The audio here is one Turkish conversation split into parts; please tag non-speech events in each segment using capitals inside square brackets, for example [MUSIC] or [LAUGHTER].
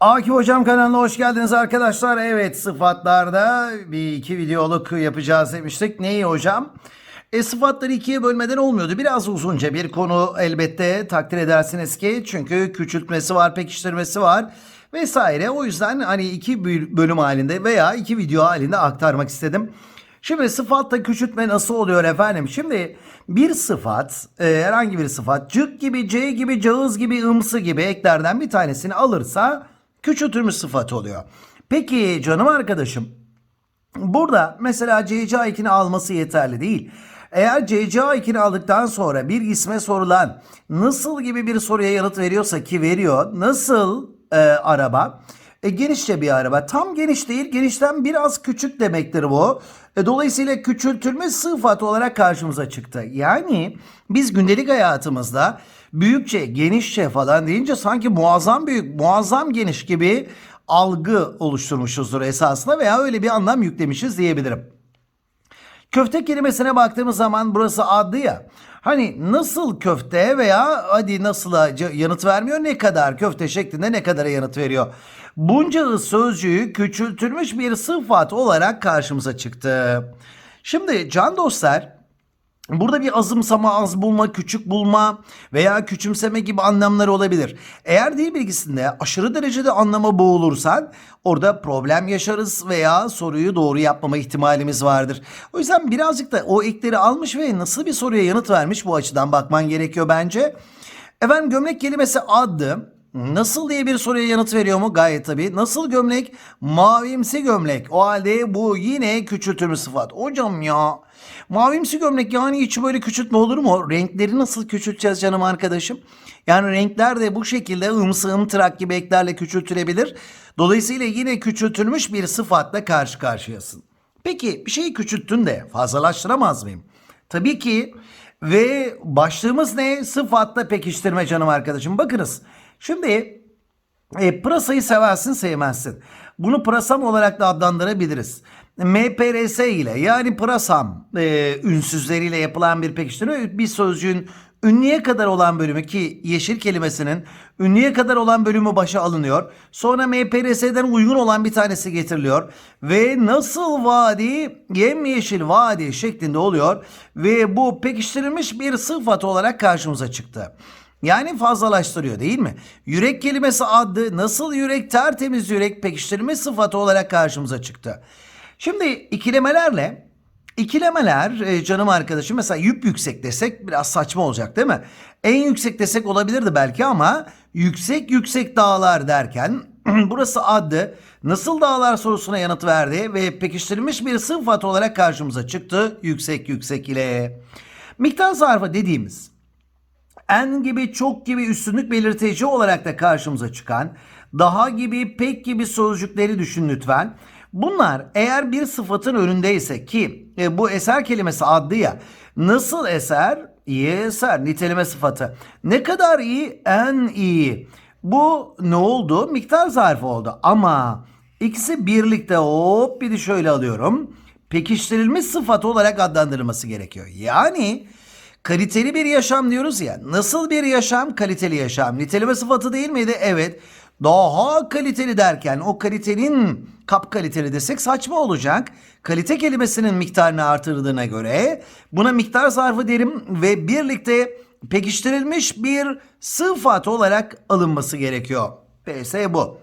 Akif Hocam kanalına hoş geldiniz arkadaşlar. Evet sıfatlarda bir iki videoluk yapacağız demiştik. Neyi hocam? E, sıfatları ikiye bölmeden olmuyordu. Biraz uzunca bir konu elbette takdir edersiniz ki. Çünkü küçültmesi var, pekiştirmesi var vesaire. O yüzden hani iki böl- bölüm halinde veya iki video halinde aktarmak istedim. Şimdi sıfatta küçültme nasıl oluyor efendim? Şimdi bir sıfat, e, herhangi bir sıfat cık gibi, c gibi, cağız gibi, ımsı gibi eklerden bir tanesini alırsa küçültülmüş sıfat oluyor. Peki canım arkadaşım Burada mesela CCA2'ni alması yeterli değil. Eğer CCA2'ni aldıktan sonra bir isme sorulan nasıl gibi bir soruya yanıt veriyorsa ki veriyor. Nasıl e, araba? E, genişçe bir araba. Tam geniş değil. Genişten biraz küçük demektir bu. E, dolayısıyla küçültülmüş sıfat olarak karşımıza çıktı. Yani biz gündelik hayatımızda büyükçe, genişçe falan deyince sanki muazzam büyük, muazzam geniş gibi algı oluşturmuşuzdur esasında veya öyle bir anlam yüklemişiz diyebilirim. Köfte kelimesine baktığımız zaman burası adı ya. Hani nasıl köfte veya hadi nasıla c- yanıt vermiyor ne kadar köfte şeklinde ne kadara yanıt veriyor. Bunca sözcüğü küçültülmüş bir sıfat olarak karşımıza çıktı. Şimdi can dostlar Burada bir azımsama, az bulma, küçük bulma veya küçümseme gibi anlamlar olabilir. Eğer dil bilgisinde aşırı derecede anlama boğulursan orada problem yaşarız veya soruyu doğru yapmama ihtimalimiz vardır. O yüzden birazcık da o ekleri almış ve nasıl bir soruya yanıt vermiş bu açıdan bakman gerekiyor bence. Efendim gömlek kelimesi adı Nasıl diye bir soruya yanıt veriyor mu? Gayet tabii. Nasıl gömlek? Mavimsi gömlek. O halde bu yine küçültülmüş sıfat. Hocam ya mavimsi gömlek yani hiç böyle küçültme olur mu? Renkleri nasıl küçülteceğiz canım arkadaşım? Yani renkler de bu şekilde ımsı ımtırak gibi eklerle küçültülebilir. Dolayısıyla yine küçültülmüş bir sıfatla karşı karşıyasın. Peki bir şeyi küçülttün de fazlalaştıramaz mıyım? Tabii ki ve başlığımız ne? Sıfatla pekiştirme canım arkadaşım. Bakınız şimdi e, pırasayı seversin sevmezsin. Bunu pırasam olarak da adlandırabiliriz. MPRS ile yani pırasam e, ünsüzleriyle yapılan bir pekiştirme bir sözcüğün ünlüye kadar olan bölümü ki yeşil kelimesinin ünlüye kadar olan bölümü başa alınıyor. Sonra MPRS'den uygun olan bir tanesi getiriliyor. Ve nasıl vadi yemyeşil vadi şeklinde oluyor. Ve bu pekiştirilmiş bir sıfat olarak karşımıza çıktı. Yani fazlalaştırıyor değil mi? Yürek kelimesi adı nasıl yürek tertemiz yürek pekiştirme sıfatı olarak karşımıza çıktı. Şimdi ikilemelerle İkilemeler e, canım arkadaşım mesela yüp yüksek desek biraz saçma olacak değil mi? En yüksek desek olabilirdi belki ama yüksek yüksek dağlar derken [CLEARS THROAT] burası adı nasıl dağlar sorusuna yanıt verdi ve pekiştirilmiş bir sıfat olarak karşımıza çıktı yüksek yüksek ile. Miktar zarfı dediğimiz en gibi çok gibi üstünlük belirteci olarak da karşımıza çıkan daha gibi pek gibi sözcükleri düşün lütfen. Bunlar eğer bir sıfatın önündeyse ki e, bu eser kelimesi adlı ya nasıl eser? İyi eser niteleme sıfatı. Ne kadar iyi? En iyi. Bu ne oldu? Miktar zarfı oldu ama ikisi birlikte hop bir de şöyle alıyorum. Pekiştirilmiş sıfat olarak adlandırılması gerekiyor. Yani Kaliteli bir yaşam diyoruz ya. Nasıl bir yaşam? Kaliteli yaşam. Niteleme sıfatı değil miydi? Evet. Daha kaliteli derken o kalitenin kap kaliteli desek saçma olacak. Kalite kelimesinin miktarını artırdığına göre buna miktar zarfı derim ve birlikte pekiştirilmiş bir sıfat olarak alınması gerekiyor. PS bu.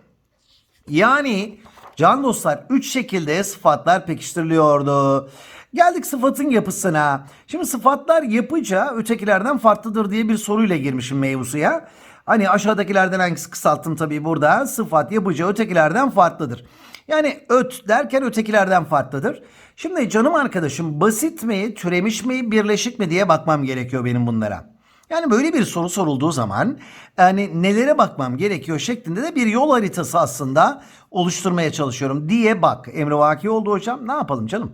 Yani can dostlar 3 şekilde sıfatlar pekiştiriliyordu. Geldik sıfatın yapısına. Şimdi sıfatlar yapıca ötekilerden farklıdır diye bir soruyla girmişim mevzuya. Hani aşağıdakilerden hangisi kısalttım tabii burada. Sıfat yapıca ötekilerden farklıdır. Yani öt derken ötekilerden farklıdır. Şimdi canım arkadaşım basit mi, türemiş mi, birleşik mi diye bakmam gerekiyor benim bunlara. Yani böyle bir soru sorulduğu zaman yani nelere bakmam gerekiyor şeklinde de bir yol haritası aslında oluşturmaya çalışıyorum diye bak. Emre Vaki oldu hocam ne yapalım canım.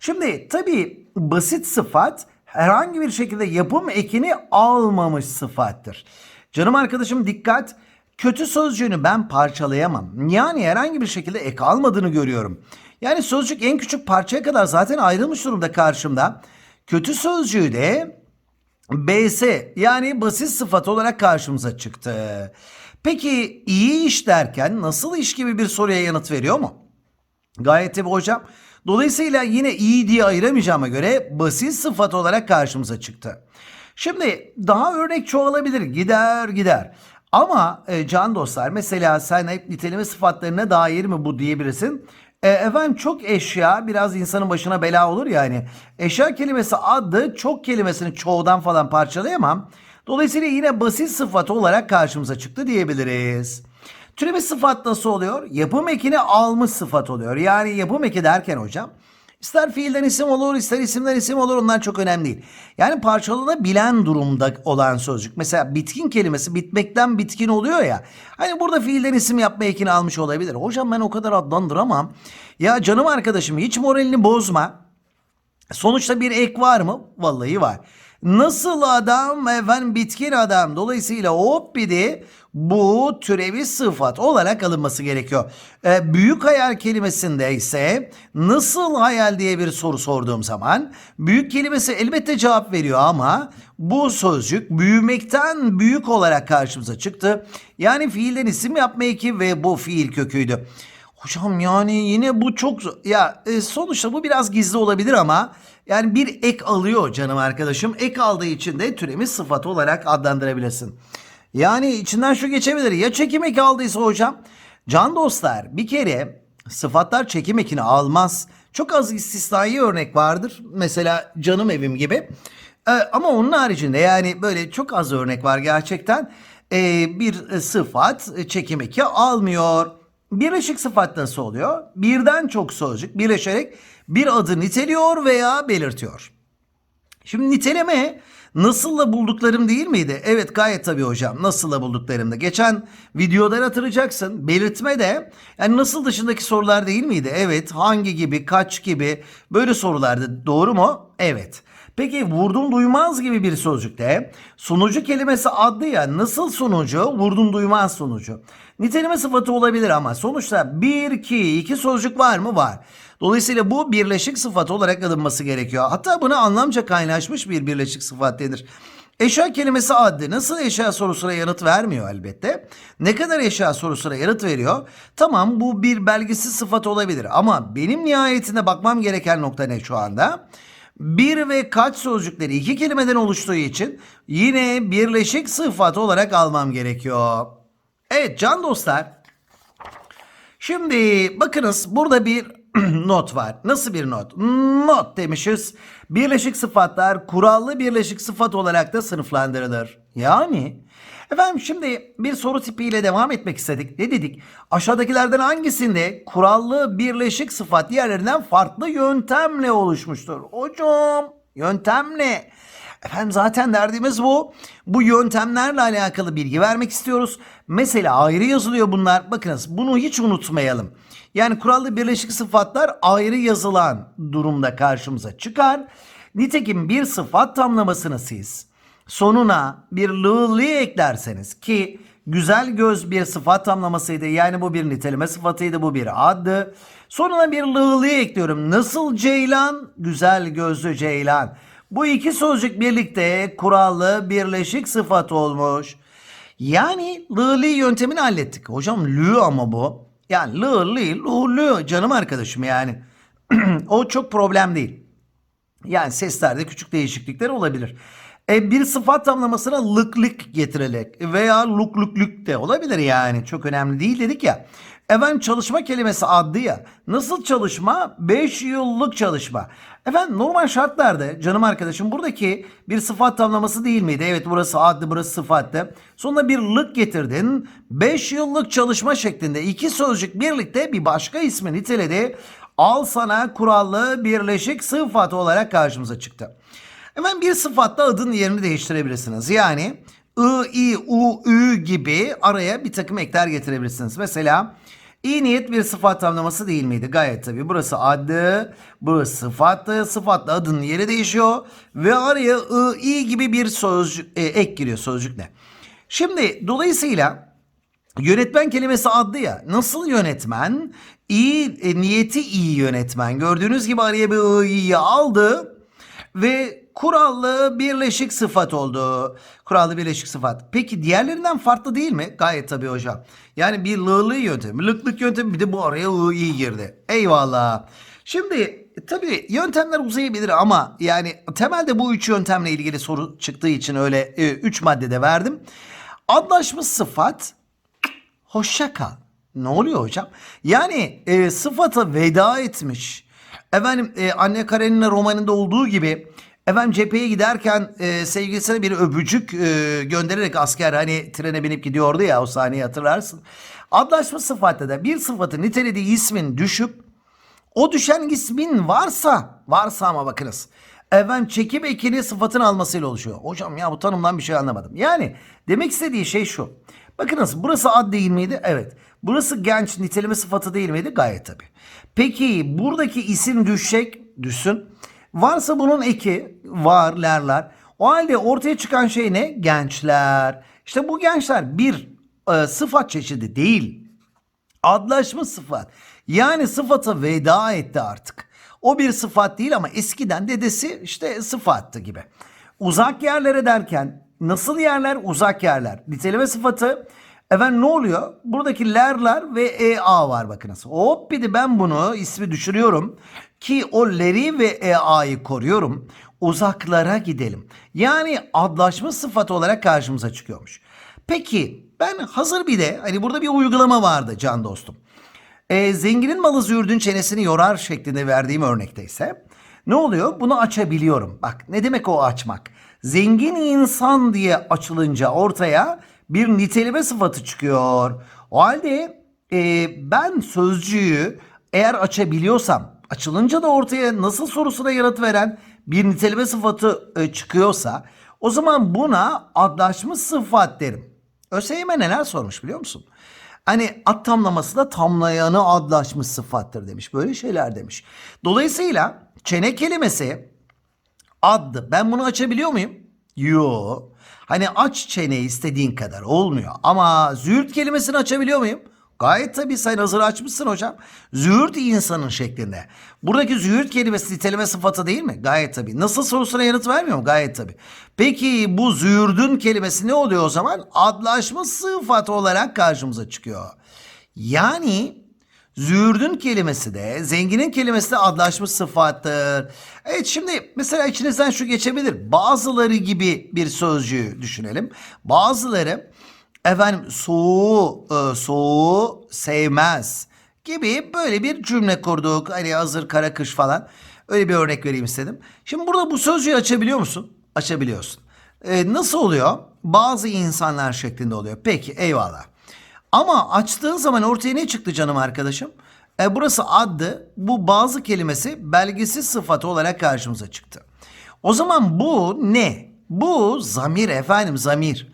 Şimdi tabii basit sıfat herhangi bir şekilde yapım ekini almamış sıfattır. Canım arkadaşım dikkat. Kötü sözcüğünü ben parçalayamam. Yani herhangi bir şekilde ek almadığını görüyorum. Yani sözcük en küçük parçaya kadar zaten ayrılmış durumda karşımda. Kötü sözcüğü de BS yani basit sıfat olarak karşımıza çıktı. Peki iyi iş derken nasıl iş gibi bir soruya yanıt veriyor mu? Gayet tabii hocam. Dolayısıyla yine iyi diye ayıramayacağıma göre basit sıfat olarak karşımıza çıktı. Şimdi daha örnek çoğalabilir. Gider gider. Ama e, can dostlar mesela sen hep niteleme sıfatlarına dair mi bu diyebilirsin. E, efendim çok eşya biraz insanın başına bela olur yani. Eşya kelimesi adı çok kelimesini çoğudan falan parçalayamam. Dolayısıyla yine basit sıfat olarak karşımıza çıktı diyebiliriz. Türemiş sıfat nasıl oluyor? Yapım ekini almış sıfat oluyor. Yani yapım eki derken hocam ister fiilden isim olur ister isimden isim olur onlar çok önemli değil. Yani parçalanabilen durumda olan sözcük. Mesela bitkin kelimesi bitmekten bitkin oluyor ya. Hani burada fiilden isim yapma ekini almış olabilir. Hocam ben o kadar adlandıramam. Ya canım arkadaşım hiç moralini bozma. Sonuçta bir ek var mı? Vallahi var. Nasıl adam efendim bitkin adam. Dolayısıyla de bu türevi sıfat olarak alınması gerekiyor. Ee, büyük hayal kelimesinde ise nasıl hayal diye bir soru sorduğum zaman büyük kelimesi elbette cevap veriyor ama bu sözcük büyümekten büyük olarak karşımıza çıktı. Yani fiilden isim yapma eki ve bu fiil köküydü. Hocam yani yine bu çok ya e, sonuçta bu biraz gizli olabilir ama yani bir ek alıyor canım arkadaşım. Ek aldığı için de türemi sıfat olarak adlandırabilirsin. Yani içinden şu geçebilir. Ya çekim eki aldıysa hocam? Can dostlar bir kere sıfatlar çekim ekini almaz. Çok az istisnai örnek vardır. Mesela canım evim gibi. Ee, ama onun haricinde yani böyle çok az örnek var gerçekten. Ee, bir sıfat çekim eki almıyor. Birleşik sıfat nasıl oluyor? Birden çok sözcük birleşerek bir adı niteliyor veya belirtiyor. Şimdi niteleme nasılla bulduklarım değil miydi? Evet gayet tabii hocam nasılla bulduklarımda. Geçen videodan hatırlayacaksın. Belirtme de yani nasıl dışındaki sorular değil miydi? Evet hangi gibi kaç gibi böyle sorulardı doğru mu? Evet. Peki vurdum duymaz gibi bir sözcükte sunucu kelimesi adlı ya nasıl sunucu vurdum duymaz sunucu. Niteleme sıfatı olabilir ama sonuçta bir iki iki sözcük var mı? Var. Dolayısıyla bu birleşik sıfat olarak alınması gerekiyor. Hatta buna anlamca kaynaşmış bir birleşik sıfat denir. Eşya kelimesi adlı nasıl eşya sorusuna yanıt vermiyor elbette. Ne kadar eşya sorusuna yanıt veriyor? Tamam bu bir belgesiz sıfat olabilir ama benim nihayetinde bakmam gereken nokta ne şu anda? Bir ve kaç sözcükleri iki kelimeden oluştuğu için yine birleşik sıfat olarak almam gerekiyor. Evet can dostlar. Şimdi bakınız burada bir [CLEARS THROAT] not var. Nasıl bir not? Not demişiz. Birleşik sıfatlar kurallı birleşik sıfat olarak da sınıflandırılır. Yani efendim şimdi bir soru tipiyle devam etmek istedik. Ne dedik? Aşağıdakilerden hangisinde kurallı birleşik sıfat diğerlerinden farklı yöntemle oluşmuştur? Hocam yöntem ne? Efendim zaten derdimiz bu. Bu yöntemlerle alakalı bilgi vermek istiyoruz. Mesela ayrı yazılıyor bunlar. Bakınız bunu hiç unutmayalım. Yani kurallı birleşik sıfatlar ayrı yazılan durumda karşımıza çıkar. Nitekim bir sıfat tamlamasını siz sonuna bir lığlı eklerseniz ki güzel göz bir sıfat tamlamasıydı. Yani bu bir niteleme sıfatıydı bu bir addı. Sonuna bir lığlı ekliyorum. Nasıl ceylan? Güzel gözlü ceylan. Bu iki sözcük birlikte kurallı birleşik sıfat olmuş. Yani lığlı yöntemini hallettik. Hocam lü ama bu. Yani lığlı, lığlı canım arkadaşım yani. [CLEARS THROAT] o çok problem değil. Yani seslerde küçük değişiklikler olabilir. E, bir sıfat tamlamasına lıklık getirerek veya luklüklük de olabilir yani. Çok önemli değil dedik ya. Efendim çalışma kelimesi adlı ya. Nasıl çalışma? 5 yıllık çalışma. Efendim normal şartlarda canım arkadaşım buradaki bir sıfat tamlaması değil miydi? Evet burası adlı burası sıfattı. Sonunda bir lık getirdin. 5 yıllık çalışma şeklinde iki sözcük birlikte bir başka ismi niteledi. Al sana kurallı birleşik sıfat olarak karşımıza çıktı. Hemen bir sıfatla adın yerini değiştirebilirsiniz. Yani I, I, U, Ü gibi araya bir takım ekler getirebilirsiniz. Mesela iyi niyet bir sıfat tamlaması değil miydi? Gayet tabii. Burası adı, burası sıfattı. Sıfatla adının yeri değişiyor. Ve araya I, I gibi bir sözcük, e, ek giriyor. Sözcük ne? Şimdi dolayısıyla Yönetmen kelimesi adlı ya. Nasıl yönetmen? İyi, e, niyeti iyi yönetmen. Gördüğünüz gibi araya bir i'yi aldı ve kurallı birleşik sıfat oldu. Kurallı birleşik sıfat. Peki diğerlerinden farklı değil mi? Gayet tabii hocam. Yani bir lığlı yöntemi, lıklık yöntemi bir de bu araya iyi girdi. Eyvallah. Şimdi tabii yöntemler uzayabilir ama yani temelde bu üç yöntemle ilgili soru çıktığı için öyle e, üç maddede verdim. Adlaşmış sıfat hoşça kal. Ne oluyor hocam? Yani e, sıfata veda etmiş. Efendim e, Anne Karenina romanında olduğu gibi efendim cepheye giderken e, sevgilisine bir öpücük e, göndererek asker hani trene binip gidiyordu ya o sahneyi hatırlarsın. Adlaşma sıfatta da bir sıfatı nitelediği ismin düşüp o düşen ismin varsa, varsa ama bakınız. Efendim çekim ekini sıfatın almasıyla oluşuyor. Hocam ya bu tanımdan bir şey anlamadım. Yani demek istediği şey şu. Bakınız burası ad değil miydi? Evet. Burası genç niteleme sıfatı değil miydi? Gayet tabii. Peki buradaki isim düşecek, düşsün. Varsa bunun eki, var. O halde ortaya çıkan şey ne? Gençler. İşte bu gençler bir e, sıfat çeşidi değil adlaşma sıfat. Yani sıfata veda etti artık. O bir sıfat değil ama eskiden dedesi işte sıfattı gibi. Uzak yerlere derken nasıl yerler? Uzak yerler. Niteleme sıfatı Efendim ne oluyor? Buradaki lerler ve ea var bakınız. Hop bir de ben bunu ismi düşürüyorum ki o leri ve ea'yı koruyorum. Uzaklara gidelim. Yani adlaşma sıfatı olarak karşımıza çıkıyormuş. Peki ben hazır bir de hani burada bir uygulama vardı can dostum. Ee, zenginin malı züğürdün çenesini yorar şeklinde verdiğim örnekte ise ne oluyor? Bunu açabiliyorum. Bak ne demek o açmak? Zengin insan diye açılınca ortaya bir niteleme sıfatı çıkıyor. O halde e, ben sözcüğü eğer açabiliyorsam açılınca da ortaya nasıl sorusuna yanıt veren bir niteleme sıfatı e, çıkıyorsa o zaman buna adlaşmış sıfat derim. ÖSYM neler sormuş biliyor musun? Hani ad tamlaması da tamlayanı adlaşmış sıfattır demiş. Böyle şeyler demiş. Dolayısıyla çene kelimesi addı. Ben bunu açabiliyor muyum? Yo. Hani aç çeneyi istediğin kadar olmuyor. Ama züğürt kelimesini açabiliyor muyum? Gayet tabii sen hazır açmışsın hocam. Züğürt insanın şeklinde. Buradaki züğürt kelimesi niteleme sıfatı değil mi? Gayet tabii. Nasıl sorusuna yanıt vermiyor mu? Gayet tabii. Peki bu züğürdün kelimesi ne oluyor o zaman? Adlaşma sıfatı olarak karşımıza çıkıyor. Yani Züğürdün kelimesi de zenginin kelimesi de adlaşmış sıfattır. Evet şimdi mesela içinizden şu geçebilir. Bazıları gibi bir sözcüğü düşünelim. Bazıları efendim soğuğu, e, soğuğu sevmez gibi böyle bir cümle kurduk. Hani hazır kara kış falan. Öyle bir örnek vereyim istedim. Şimdi burada bu sözcüğü açabiliyor musun? Açabiliyorsun. E, nasıl oluyor? Bazı insanlar şeklinde oluyor. Peki eyvallah. Ama açtığın zaman ortaya ne çıktı canım arkadaşım? E, burası addı. Bu bazı kelimesi belgesiz sıfatı olarak karşımıza çıktı. O zaman bu ne? Bu zamir efendim zamir.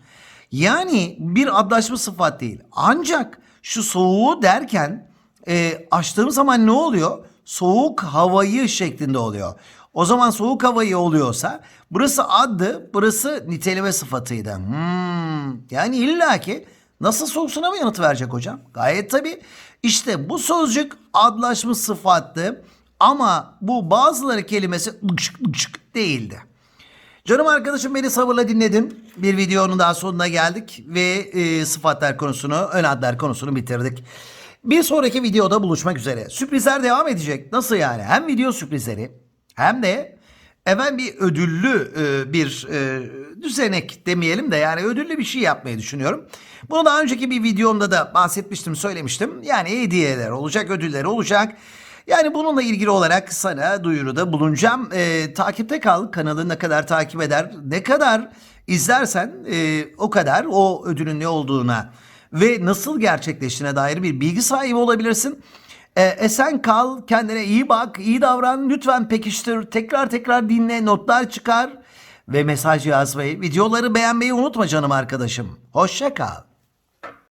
Yani bir adlaşma sıfat değil. Ancak şu soğuğu derken e, açtığım zaman ne oluyor? Soğuk havayı şeklinde oluyor. O zaman soğuk havayı oluyorsa burası addı, burası niteleme sıfatıydı. Hmm, yani illaki Nasıl sorusuna mı yanıt verecek hocam? Gayet tabii. İşte bu sözcük adlaşmış sıfattı ama bu bazıları kelimesi değildi. Canım arkadaşım beni sabırla dinledin. Bir videonun daha sonuna geldik ve e, sıfatlar konusunu, ön adlar konusunu bitirdik. Bir sonraki videoda buluşmak üzere. Sürprizler devam edecek. Nasıl yani? Hem video sürprizleri hem de Efendim bir ödüllü e, bir e, düzenek demeyelim de yani ödüllü bir şey yapmayı düşünüyorum. Bunu daha önceki bir videomda da bahsetmiştim, söylemiştim. Yani hediyeler olacak, ödüller olacak. Yani bununla ilgili olarak sana duyuruda bulunacağım. E, takipte kal, kanalı ne kadar takip eder, ne kadar izlersen e, o kadar o ödülün ne olduğuna ve nasıl gerçekleştiğine dair bir bilgi sahibi olabilirsin. E, esen kal, kendine iyi bak, iyi davran, lütfen pekiştir, tekrar tekrar dinle, notlar çıkar ve mesaj yazmayı, videoları beğenmeyi unutma canım arkadaşım. Hoşça kal.